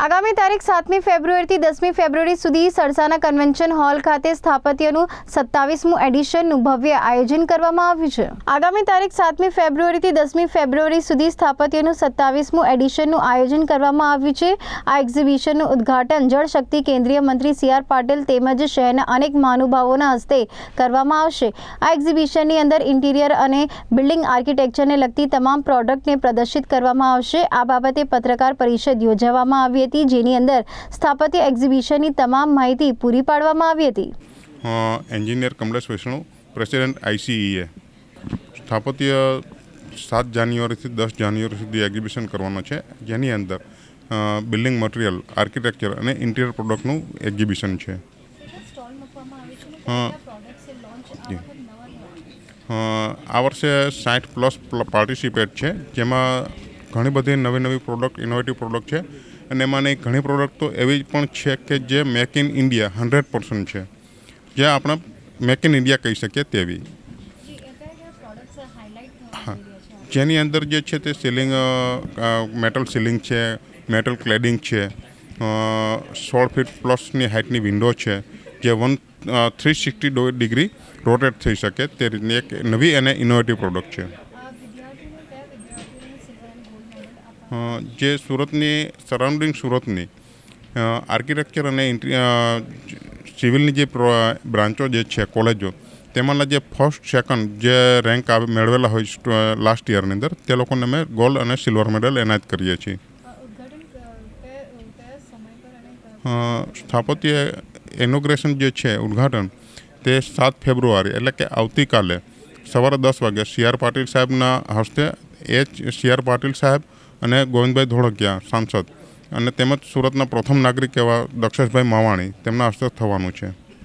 આગામી તારીખ સાતમી ફેબ્રુઆરીથી દસમી ફેબ્રુઆરી સુધી સરસાના કન્વેન્શન હોલ ખાતે સ્થાપત્યનું સત્તાવીસમું એડિશનનું ભવ્ય આયોજન કરવામાં આવ્યું છે. આગામી તારીખ સાતમી ફેબ્રુઆરીથી દસમી ફેબ્રુઆરી સુધી સ્થાપત્યનું સત્તાવીસમું એડિશનનું આયોજન કરવામાં આવ્યું છે. આ એક્ઝિબિશનનું ઉદ્ઘાટન જળશક્તિ કેન્દ્રીય મંત્રી સી આર પાટીલ તેમજ શહેરના અનેક મહાનુભાવોના હસ્તે કરવામાં આવશે. આ એક્ઝિબિશનની અંદર ઇન્ટિરિયર અને બિલ્ડિંગ આર્કિટેક્ચરને લગતી તમામ પ્રોડક્ટને પ્રદર્શિત કરવામાં આવશે. આ બાબતે પત્રકાર પરિષદ યોજવામાં આવી હતી, જેની અંદર સ્થાપત્ય એક્ઝિબિશનની તમામ માહિતી પૂરી પાડવામાં આવી હતી. એન્જિનિયર કમલેશ વૈષ્ણવ પ્રેસિડેન્ટ આઈસીઈએ સ્થાપત્ય સાત જાન્યુઆરીથી દસ જાન્યુઆરી સુધી એક્ઝિબિશન કરવાનો છે. જેની અંદર બિલ્ડિંગ મટીરિયલ આર્કિટેક્ચર અને ઇન્ટિરિયર પ્રોડક્ટનું એક્ઝિબિશન છે. આ વર્ષે સાઠ પ્લસ પાર્ટિસિપેટ છે. જેમાં ઘણી બધી નવી નવી પ્રોડક્ટ ઇનોવેટિવ પ્રોડક્ટ છે. અને એમાંની ઘણી પ્રોડક્ટ તો એવી પણ છે કે જે make in India hundred percent છે. જે આપણે મેક ઇન ઇન્ડિયા કહી શકીએ તેવી. હા. જેની અંદર જે છે તે સીલિંગ મેટલ સીલિંગ છે મેટલ ક્લેડિંગ છે સોળ ફીટ પ્લસની હાઇટની વિન્ડો છે જે one three sixty degree rotate થઈ શકે તે રીતની એક નવી અને ઇનોવેટિવ પ્રોડક્ટ છે. જે સુરતની સરાઉન્ડિંગ સુરતની આર્કિટેક્ચર અને સિવિલની જે બ્રાન્ચો જે છે કોલેજો તેમાંના જે ફર્સ્ટ સેકન્ડ જે રેન્ક મેળવેલા હોય લાસ્ટ યરની અંદર, તે લોકોને અમે ગોલ્ડ અને સિલ્વર મેડલ એનાયત કરીએ છીએ. સ્થાપત્ય ઇનોગ્રેશન જે છે, ઉદ્ઘાટન, તે સાત ફેબ્રુઆરી, એટલે કે આવતીકાલે સવારે દસ વાગે સી આર પાટીલ સાહેબના હસ્તે એ સી આર પાટીલ સાહેબ અને ગોવિંદભાઈ ધોળકિયા, સાંસદ. અને તેમજ સુરતના પ્રથમ નાગરિક એવા દક્ષેશભાઈ માવાણી, તેમના હસ્તે થવાનું છે.